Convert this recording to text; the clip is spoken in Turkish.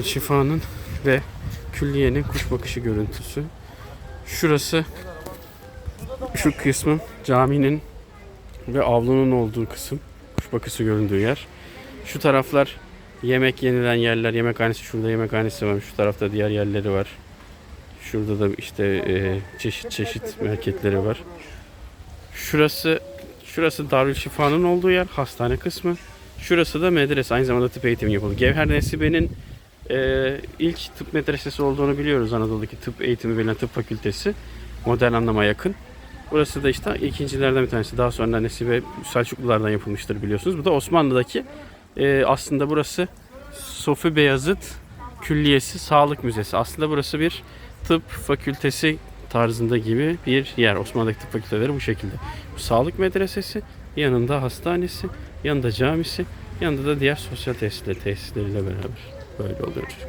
Şifa'nın ve külliyenin kuş bakışı görüntüsü. Şurası şu kısmın caminin ve avlunun olduğu kısım. Kuş bakışı göründüğü yer. Şu taraflar yemek yenilen yerler. Yemekhanesi şurada yemekhanesi var. Şu tarafta diğer yerleri var. Şurada da işte e, çeşit çeşit marketleri var. Şurası şurası Darül Şifa'nın olduğu yer. Hastane kısmı. Şurası da medrese. Aynı zamanda tıp eğitimi yapılıyor. Gevher Nesibe'nin ee, ilk tıp medresesi olduğunu biliyoruz Anadolu'daki tıp eğitimi verilen tıp fakültesi. Modern anlama yakın. Burası da işte ikincilerden bir tanesi. Daha sonra Nesibe Selçuklulardan yapılmıştır biliyorsunuz. Bu da Osmanlı'daki e, aslında burası Sofi Beyazıt Külliyesi Sağlık Müzesi. Aslında burası bir tıp fakültesi tarzında gibi bir yer. Osmanlı'daki tıp fakülteleri bu şekilde. Bu sağlık medresesi, yanında hastanesi, yanında camisi, yanında da diğer sosyal tesisleri, tesisleriyle beraber. Böyle oluyor.